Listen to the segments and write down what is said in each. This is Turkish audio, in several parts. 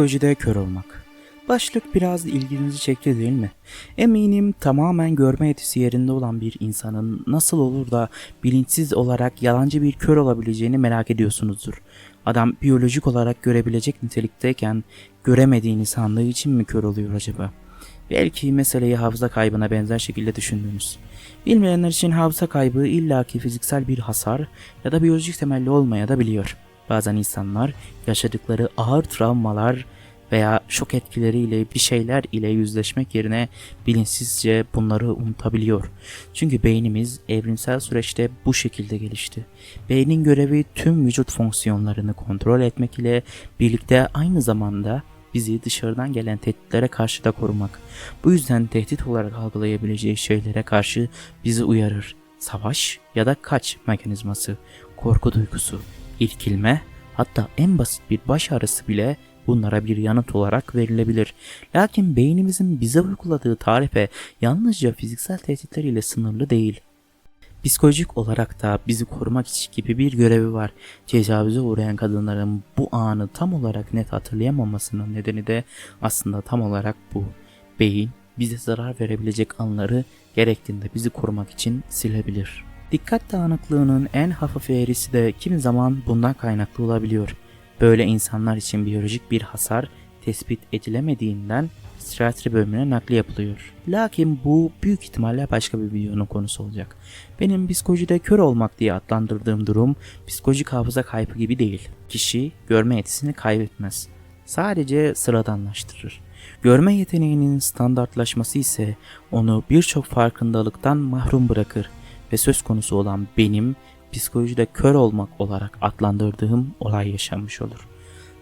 Psikolojide kör olmak. Başlık biraz ilginizi çekti değil mi? Eminim tamamen görme yetisi yerinde olan bir insanın nasıl olur da bilinçsiz olarak yalancı bir kör olabileceğini merak ediyorsunuzdur. Adam biyolojik olarak görebilecek nitelikteyken göremediğini sandığı için mi kör oluyor acaba? Belki meseleyi hafıza kaybına benzer şekilde düşündünüz. Bilmeyenler için hafıza kaybı illaki fiziksel bir hasar ya da biyolojik temelli olmaya da biliyor. Bazen insanlar yaşadıkları ağır travmalar veya şok etkileriyle bir şeyler ile yüzleşmek yerine bilinçsizce bunları unutabiliyor. Çünkü beynimiz evrimsel süreçte bu şekilde gelişti. Beynin görevi tüm vücut fonksiyonlarını kontrol etmek ile birlikte aynı zamanda bizi dışarıdan gelen tehditlere karşı da korumak. Bu yüzden tehdit olarak algılayabileceği şeylere karşı bizi uyarır. Savaş ya da kaç mekanizması, korku duygusu, irkilme, hatta en basit bir baş ağrısı bile bunlara bir yanıt olarak verilebilir. Lakin beynimizin bize uyguladığı tarife yalnızca fiziksel tehditler ile sınırlı değil. Psikolojik olarak da bizi korumak için gibi bir görevi var. Tecavüze uğrayan kadınların bu anı tam olarak net hatırlayamamasının nedeni de aslında tam olarak bu. Beyin bize zarar verebilecek anları gerektiğinde bizi korumak için silebilir. Dikkat dağınıklığının en hafif eğrisi de kimi zaman bundan kaynaklı olabiliyor. Böyle insanlar için biyolojik bir hasar tespit edilemediğinden psikiyatri bölümüne nakli yapılıyor. Lakin bu büyük ihtimalle başka bir videonun konusu olacak. Benim psikolojide kör olmak diye adlandırdığım durum psikolojik hafıza kaybı gibi değil. Kişi görme yetisini kaybetmez. Sadece sıradanlaştırır. Görme yeteneğinin standartlaşması ise onu birçok farkındalıktan mahrum bırakır ve söz konusu olan benim psikolojide kör olmak olarak adlandırdığım olay yaşanmış olur.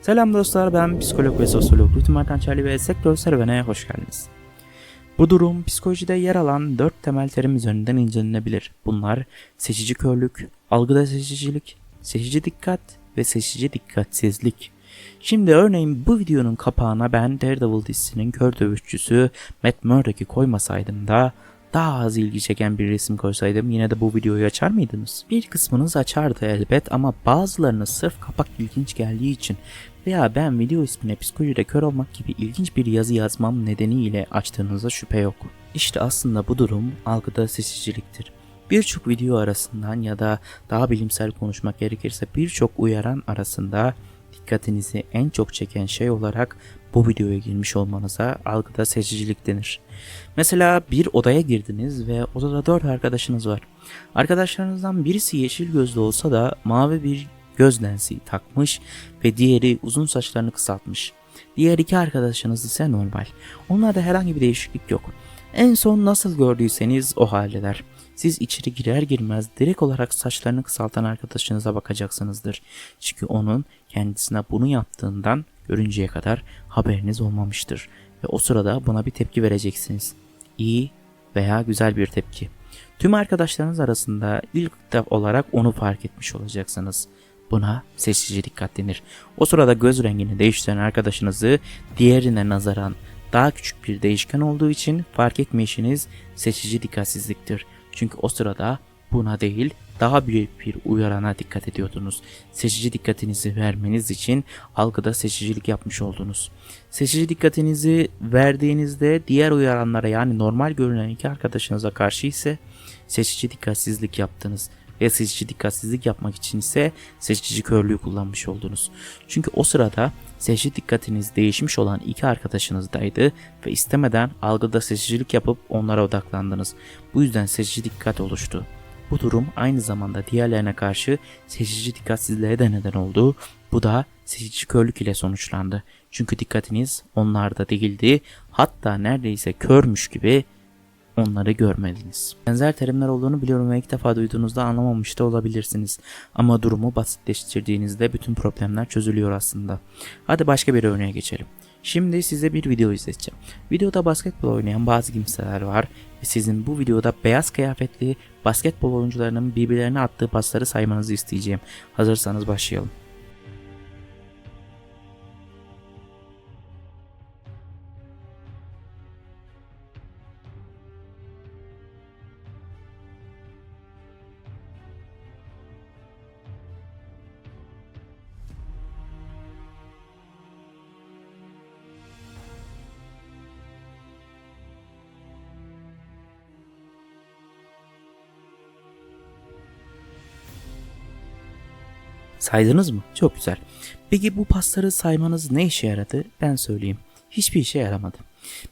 Selam dostlar ben psikolog ve sosyolog Lütfü Martançerli ve sektör serüvene hoş geldiniz. Bu durum psikolojide yer alan dört temel terim üzerinden incelenebilir. Bunlar seçici körlük, algıda seçicilik, seçici dikkat ve seçici dikkatsizlik. Şimdi örneğin bu videonun kapağına ben Daredevil dizisinin kör dövüşçüsü Matt Murdock'i koymasaydım da daha az ilgi çeken bir resim koysaydım yine de bu videoyu açar mıydınız? Bir kısmınız açardı elbet ama bazılarınız sırf kapak ilginç geldiği için veya ben video ismine psikolojide kör olmak gibi ilginç bir yazı yazmam nedeniyle açtığınıza şüphe yok. İşte aslında bu durum algıda seçiciliktir. Birçok video arasından ya da daha bilimsel konuşmak gerekirse birçok uyaran arasında dikkatinizi en çok çeken şey olarak bu videoya girmiş olmanıza algıda seçicilik denir. Mesela bir odaya girdiniz ve odada dört arkadaşınız var. Arkadaşlarınızdan birisi yeşil gözlü olsa da mavi bir göz lensi takmış ve diğeri uzun saçlarını kısaltmış. Diğer iki arkadaşınız ise normal. Onlarda herhangi bir değişiklik yok. En son nasıl gördüyseniz o haldeler. Siz içeri girer girmez direkt olarak saçlarını kısaltan arkadaşınıza bakacaksınızdır. Çünkü onun kendisine bunu yaptığından görünceye kadar haberiniz olmamıştır. Ve o sırada buna bir tepki vereceksiniz. İyi veya güzel bir tepki. Tüm arkadaşlarınız arasında ilk olarak onu fark etmiş olacaksınız. Buna seçici dikkat denir. O sırada göz rengini değiştiren arkadaşınızı diğerine nazaran daha küçük bir değişken olduğu için fark etmeyişiniz seçici dikkatsizliktir. Çünkü o sırada buna değil daha büyük bir uyarana dikkat ediyordunuz. Seçici dikkatinizi vermeniz için algıda seçicilik yapmış oldunuz. Seçici dikkatinizi verdiğinizde diğer uyaranlara yani normal görünen iki arkadaşınıza karşı ise seçici dikkatsizlik yaptınız ve seçici dikkatsizlik yapmak için ise seçici körlüğü kullanmış oldunuz. Çünkü o sırada seçici dikkatiniz değişmiş olan iki arkadaşınızdaydı ve istemeden algıda seçicilik yapıp onlara odaklandınız. Bu yüzden seçici dikkat oluştu. Bu durum aynı zamanda diğerlerine karşı seçici dikkatsizliğe de neden oldu. Bu da seçici körlük ile sonuçlandı. Çünkü dikkatiniz onlarda değildi. Hatta neredeyse körmüş gibi onları görmediniz. Benzer terimler olduğunu biliyorum ve ilk defa duyduğunuzda anlamamış da olabilirsiniz. Ama durumu basitleştirdiğinizde bütün problemler çözülüyor aslında. Hadi başka bir örneğe geçelim. Şimdi size bir video izleteceğim. Videoda basketbol oynayan bazı kimseler var ve sizin bu videoda beyaz kıyafetli basketbol oyuncularının birbirlerine attığı pasları saymanızı isteyeceğim. Hazırsanız başlayalım. Saydınız mı? Çok güzel. Peki bu pasları saymanız ne işe yaradı? Ben söyleyeyim. Hiçbir işe yaramadı.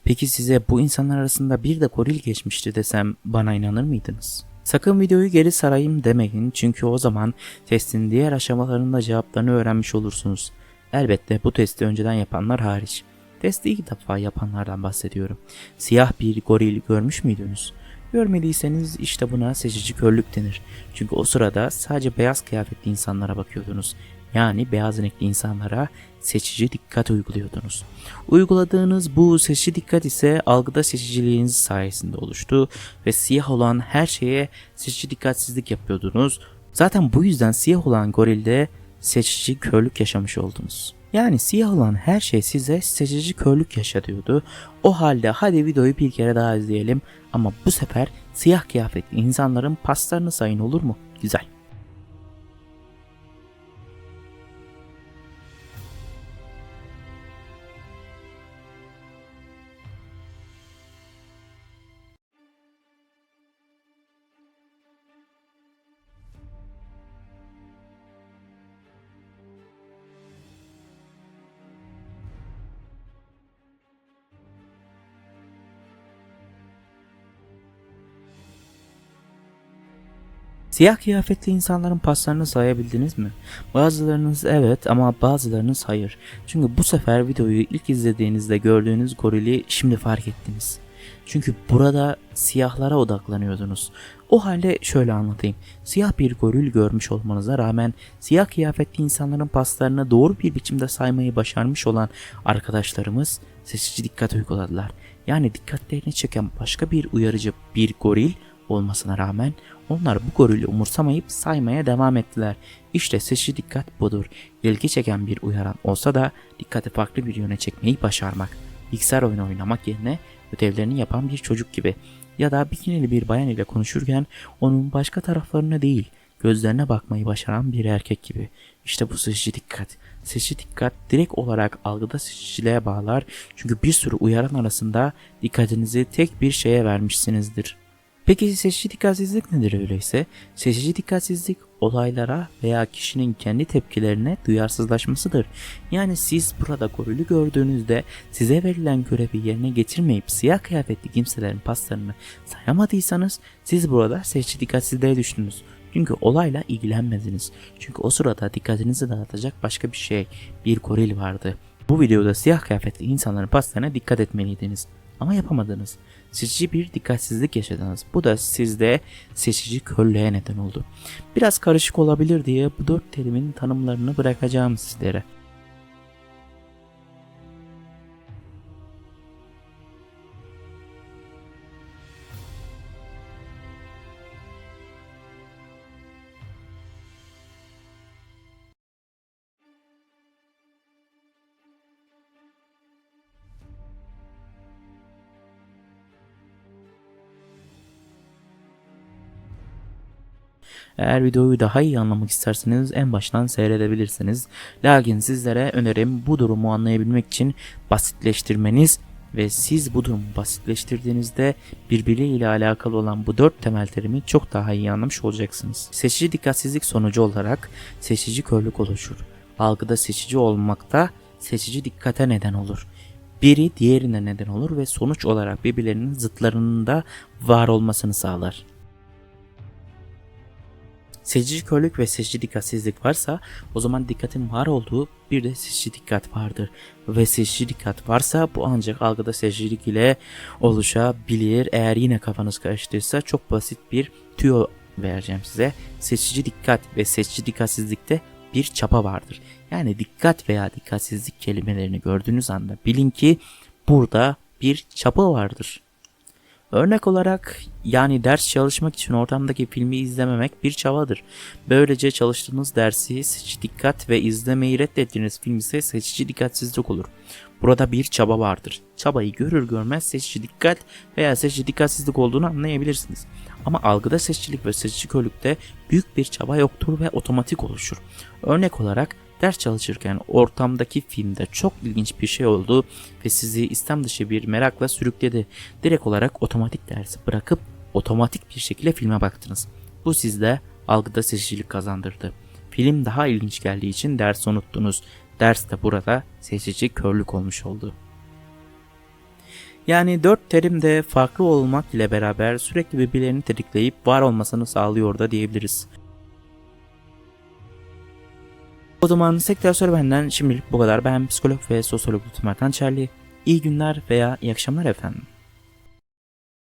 Peki size bu insanlar arasında bir de goril geçmişti desem bana inanır mıydınız? Sakın videoyu geri sarayım demeyin çünkü o zaman testin diğer aşamalarında cevaplarını öğrenmiş olursunuz. Elbette bu testi önceden yapanlar hariç. Testi ilk defa yapanlardan bahsediyorum. Siyah bir goril görmüş müydünüz? Görmediyseniz işte buna seçici körlük denir. Çünkü o sırada sadece beyaz kıyafetli insanlara bakıyordunuz. Yani beyaz renkli insanlara seçici dikkat uyguluyordunuz. Uyguladığınız bu seçici dikkat ise algıda seçiciliğiniz sayesinde oluştu ve siyah olan her şeye seçici dikkatsizlik yapıyordunuz. Zaten bu yüzden siyah olan gorilde seçici körlük yaşamış oldunuz. Yani siyah olan her şey size seçici körlük yaşatıyordu. O halde hadi videoyu bir kere daha izleyelim ama bu sefer siyah kıyafetli insanların paslarını sayın olur mu? Güzel. Siyah kıyafetli insanların paslarını sayabildiniz mi? Bazılarınız evet ama bazılarınız hayır. Çünkü bu sefer videoyu ilk izlediğinizde gördüğünüz gorili şimdi fark ettiniz. Çünkü burada siyahlara odaklanıyordunuz. O halde şöyle anlatayım. Siyah bir goril görmüş olmanıza rağmen siyah kıyafetli insanların paslarını doğru bir biçimde saymayı başarmış olan arkadaşlarımız seçici dikkat uyguladılar. Yani dikkatlerini çeken başka bir uyarıcı bir goril olmasına rağmen onlar bu gorili umursamayıp saymaya devam ettiler. İşte seçici dikkat budur. İlgi çeken bir uyaran olsa da dikkati farklı bir yöne çekmeyi başarmak. Bilgisayar oyunu oynamak yerine ödevlerini yapan bir çocuk gibi. Ya da bikinili bir bayan ile konuşurken onun başka taraflarına değil, gözlerine bakmayı başaran bir erkek gibi. İşte bu seçici dikkat. Seçici dikkat direkt olarak algıda seçiciliğe bağlar çünkü bir sürü uyaran arasında dikkatinizi tek bir şeye vermişsinizdir. Peki seçici dikkatsizlik nedir öyleyse? Seçici dikkatsizlik olaylara veya kişinin kendi tepkilerine duyarsızlaşmasıdır. Yani siz burada gorili gördüğünüzde size verilen görevi yerine getirmeyip siyah kıyafetli kimselerin paslarını sayamadıysanız siz burada seçici dikkatsizliğe düştünüz. Çünkü olayla ilgilenmediniz. Çünkü o sırada dikkatinizi dağıtacak başka bir şey, bir goril vardı. Bu videoda siyah kıyafetli insanların paslarına dikkat etmeliydiniz. Ama yapamadınız. Seçici bir dikkatsizlik yaşadınız. Bu da sizde seçici körlüğe neden oldu. Biraz karışık olabilir diye bu dört terimin tanımlarını bırakacağım sizlere. Eğer videoyu daha iyi anlamak isterseniz en baştan seyredebilirsiniz. Lakin sizlere önerim bu durumu anlayabilmek için basitleştirmeniz ve siz bu durumu basitleştirdiğinizde birbiriyle alakalı olan bu dört temel terimi çok daha iyi anlamış olacaksınız. Seçici dikkatsizlik sonucu olarak seçici körlük oluşur. Algıda seçici olmakta seçici dikkate neden olur. Biri diğerine neden olur ve sonuç olarak birbirlerinin zıtlarının da var olmasını sağlar. Seçici körlük ve seçici dikkatsizlik varsa o zaman dikkatin var olduğu bir de seçici dikkat vardır. Ve seçici dikkat varsa bu ancak algıda seçicilik ile oluşabilir. Eğer yine kafanız karıştıysa çok basit bir tüyo vereceğim size. Seçici dikkat ve seçici dikkatsizlikte bir çapa vardır. Yani dikkat veya dikkatsizlik kelimelerini gördüğünüz anda bilin ki burada bir çapa vardır. Örnek olarak yani ders çalışmak için ortamdaki filmi izlememek bir çabadır. Böylece çalıştığınız dersi seçici dikkat ve izlemeyi reddettiğiniz film ise seçici dikkatsizlik olur. Burada bir çaba vardır. Çabayı görür görmez seçici dikkat veya seçici dikkatsizlik olduğunu anlayabilirsiniz. Ama algıda seçicilik ve seçici körlükte büyük bir çaba yoktur ve otomatik oluşur. Örnek olarak ders çalışırken ortamdaki filmde çok ilginç bir şey oldu ve sizi istem dışı bir merakla sürükledi. Direkt olarak otomatik dersi bırakıp otomatik bir şekilde filme baktınız. Bu sizde algıda seçicilik kazandırdı. Film daha ilginç geldiği için ders unuttunuz. Ders de burada seçici körlük olmuş oldu. Yani dört terim de farklı olmak ile beraber sürekli birbirlerini tetikleyip var olmasını sağlıyor da diyebiliriz. O zaman sektör benden şimdilik bu kadar. Ben psikolog ve sosyolog Tümerkan Çerli. İyi günler veya iyi akşamlar efendim.